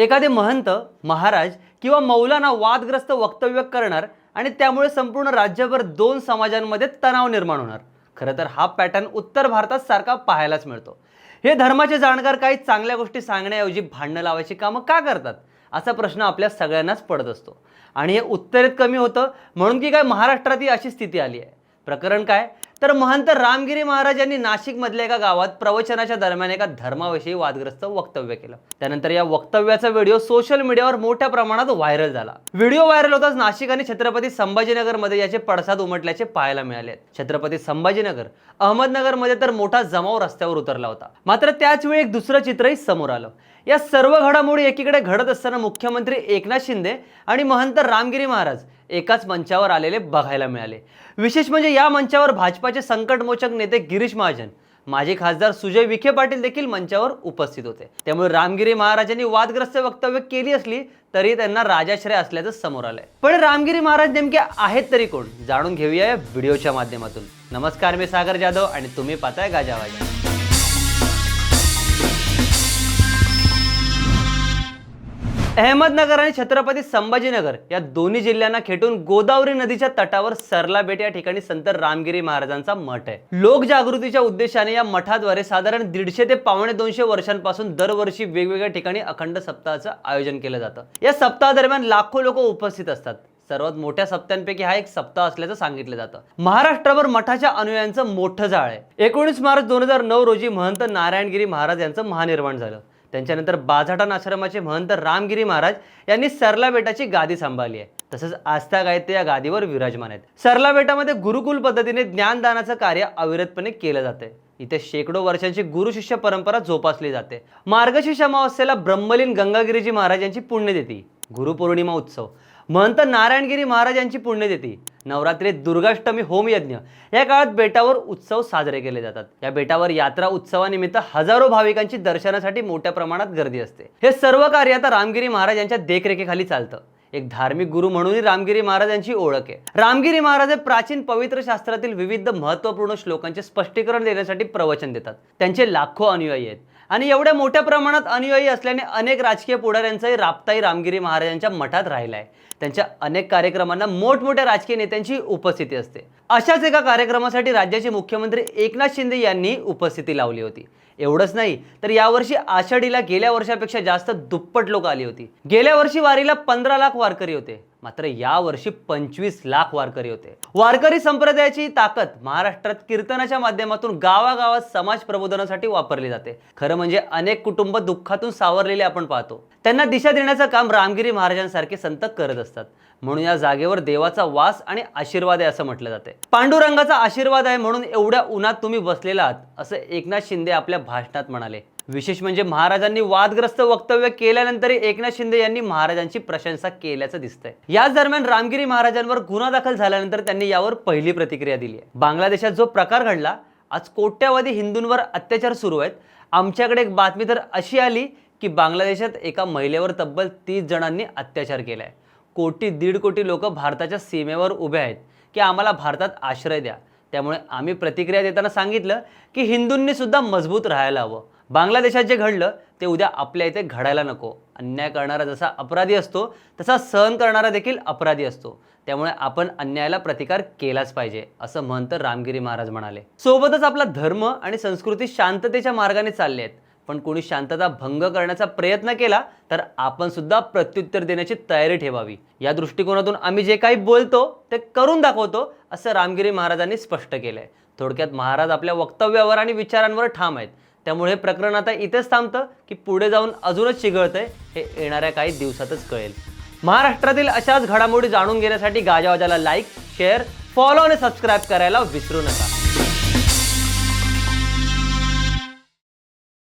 एखादे महंत महाराज किंवा मौलाना वादग्रस्त वक्तव्य करणार आणि त्यामुळे संपूर्ण राज्यभर दोन समाजांमध्ये तणाव निर्माण होणार. खरं तर हा पॅटर्न उत्तर भारतात सारखा पाहायलाच मिळतो. हे धर्माचे जाणकार काही चांगल्या गोष्टी सांगण्याऐवजी भांडणं लावायची कामं का करतात? असा प्रश्न आपल्या सगळ्यांनाच पडत असतो. आणि हे उत्तरेत कमी होतं म्हणून की काय महाराष्ट्रातही अशी स्थिती आली आहे. प्रकरण काय? तर महंत रामगिरी महाराज यांनी नाशिकमधल्या एका गावात प्रवचनाच्या दरम्यान एका धर्माविषयी वादग्रस्त वक्तव्य केलं. त्यानंतर या वक्तव्याचा व्हिडिओ सोशल मीडियावर मोठ्या प्रमाणात व्हायरल झाला. व्हिडिओ व्हायरल होताच नाशिक आणि छत्रपती संभाजीनगरमध्ये याचे पडसाद उमटल्याचे पाहायला मिळाले छत्रपती संभाजीनगर अहमदनगरमध्ये तर मोठा जमाव रस्त्यावर उतरला होता. मात्र त्याच वेळी एक दुसरं चित्रही समोर आलं. या सर्व घडामोडी एकीकडे घडत असताना मुख्यमंत्री एकनाथ शिंदे आणि महंत रामगिरी महाराज एकाच मंचावर आलेले बघायला मिळाले. विशेष म्हणजे या मंचावर भाजपाचे संकटमोचक नेते गिरीश महाजन माजी खासदार सुजय विखे पाटील देखील मंचावर उपस्थित होते. त्यामुळे रामगिरी महाराजांनी वादग्रस्त वक्तव्य केली असली तरी त्यांना राजाश्रय असल्याचं समोर आलंय. पण रामगिरी महाराज नेमके आहेत तरी कोण? जाणून घेऊया या व्हिडिओच्या माध्यमातून. नमस्कार मी सागर जाधव आणि तुम्ही पाहताय गाजावाजा अहमदनगर आणि छत्रपती संभाजीनगर या दोन्ही जिल्ह्यांना खेटून गोदावरी नदीच्या तटावर सरला बेट या ठिकाणी संत रामगिरी महाराजांचा मठ आहे. लोकजागृतीच्या उद्देशाने या मठाद्वारे साधारण दीडशे ते पावणे दोनशे वर्षांपासून दरवर्षी वेगवेगळ्या ठिकाणी अखंड सप्ताहाचं आयोजन केलं जातं. या सप्ताहादरम्यान लाखो लोक उपस्थित असतात. सर्वात मोठ्या सप्त्यांपैकी हा एक सप्ताह असल्याचं सांगितलं जातं. महाराष्ट्रावर मठाच्या अनुयायांचं मोठं जाळ आहे. एकोणीस मार्च दोन हजार नऊ रोजी महंत नारायणगिरी महाराज यांचं महानिर्माण झालं. त्यांच्यानंतर बाझाटान आश्रमाचे महंत रामगिरी महाराज यांनी सरला बेटाची गादी सांभाळली आहे. तसंच आस्था गायते या गादीवर विराजमान आहेत. सरला बेटामध्ये गुरुकुल पद्धतीने ज्ञानदानाचं कार्य अविरतपणे केलं जातं इथे शेकडो वर्षांची गुरुशिष्य परंपरा जोपासली जाते. मार्गशीर्ष अमावस्येला ब्रह्मलीन गंगागिरीजी महाराज यांची पुण्यतिथी गुरुपौर्णिमा उत्सव. महंत नारायणगिरी महाराज यांची पुण्यतिथी. नवरात्रीत दुर्गाष्टमी होमयज्ञ या काळात बेटावर उत्सव साजरे केले जातात. या बेटावर यात्रा उत्सवानिमित्त हजारो भाविकांची दर्शनासाठी मोठ्या प्रमाणात गर्दी असते. हे सर्व कार्य आता रामगिरी महाराज यांच्या देखरेखीखाली चालतं. एक धार्मिक गुरु म्हणूनही रामगिरी महाराज यांची ओळख आहे. रामगिरी महाराज हे प्राचीन पवित्र शास्त्रातील विविध महत्त्वपूर्ण श्लोकांचे स्पष्टीकरण देण्यासाठी प्रवचन देतात. त्यांचे लाखो अनुयायी आहेत. आणि एवढ्या मोठ्या प्रमाणात अनुयायी असल्याने अनेक राजकीय पुढाऱ्यांचाही राबताही रामगिरी महाराजांच्या मठात राहिला आहे त्यांच्या अनेक कार्यक्रमांना मोठमोठ्या राजकीय नेत्यांची उपस्थिती असते. अशाच एका कार्यक्रमासाठी राज्याचे मुख्यमंत्री एकनाथ शिंदे यांनी उपस्थिती लावली होती. एवढंच नाही तर यावर्षी आषाढीला गेल्या वर्षापेक्षा जास्त दुप्पट लोक आली होती. गेल्या वर्षी वारीला पंधरा लाख वारकरी होते. मात्र या वर्षी पंचवीस लाख वारकरी होते. वारकरी संप्रदायाची ताकद महाराष्ट्रात कीर्तनाच्या माध्यमातून गावागावात समाज प्रबोधनासाठी वापरली जाते. खरं म्हणजे अनेक कुटुंब दुःखातून सावरलेले आपण पाहतो. त्यांना दिशा देण्याचं काम रामगिरी महाराजांसारखे संत करत असतात. म्हणून या जागेवर देवाचा वास आणि आशीर्वाद आहे असं म्हटलं जाते. पांडुरंगाचा आशीर्वाद आहे म्हणून एवढ्या उन्हात तुम्ही बसलेला आहात असं एकनाथ शिंदे आपल्या भाषणात म्हणाले. विशेष म्हणजे महाराजांनी वादग्रस्त वक्तव्य केल्यानंतरही एकनाथ शिंदे यांनी महाराजांची प्रशंसा केल्याचं दिसतंय. याच दरम्यान रामगिरी महाराजांवर गुन्हा दाखल झाल्यानंतर त्यांनी यावर पहिली प्रतिक्रिया दिली आहे. बांगलादेशात जो प्रकार घडला आज कोट्यावधी हिंदूंवर अत्याचार सुरू आहेत. आमच्याकडे एक बातमी तर अशी आली की बांगलादेशात एका महिलेवर तब्बल तीस जणांनी अत्याचार केला आहे कोटी दीड कोटी लोक भारताच्या सीमेवर उभे आहेत की आम्हाला भारतात आश्रय द्या. त्यामुळे आम्ही प्रतिक्रिया देताना सांगितलं की हिंदूंनी सुद्धा मजबूत राहायला हवं. बांगलादेशात जे घडलं ते उद्या आपल्या इथे घडायला नको. अन्याय करणारा जसा अपराधी असतो तसा सहन करणारा देखील अपराधी असतो. त्यामुळे आपण अन्यायाला प्रतिकार केलाच पाहिजे असं महंत रामगिरी महाराज म्हणाले. सोबतच आपला धर्म आणि संस्कृती शांततेच्या मार्गाने चालले आहेत पण कोणी शांतता भंग करण्याचा प्रयत्न केला तर आपण सुद्धा प्रत्युत्तर देण्याची तयारी ठेवावी. या दृष्टिकोनातून आम्ही जे काही बोलतो ते करून दाखवतो असं रामगिरी महाराजांनी स्पष्ट केलंय. थोडक्यात महाराज आपल्या वक्तव्यावर आणि विचारांवर ठाम आहेत. त्यामुळे हे प्रकरण आता इथेच थांबतं की पुढे जाऊन अजूनच चिघळतंय हे येणाऱ्या काही दिवसातच कळेल. महाराष्ट्रातील अशाच घडामोडी जाणून घेण्यासाठी गाजावाजाला लाईक शेअर फॉलो आणि सबस्क्राईब करायला विसरू नका.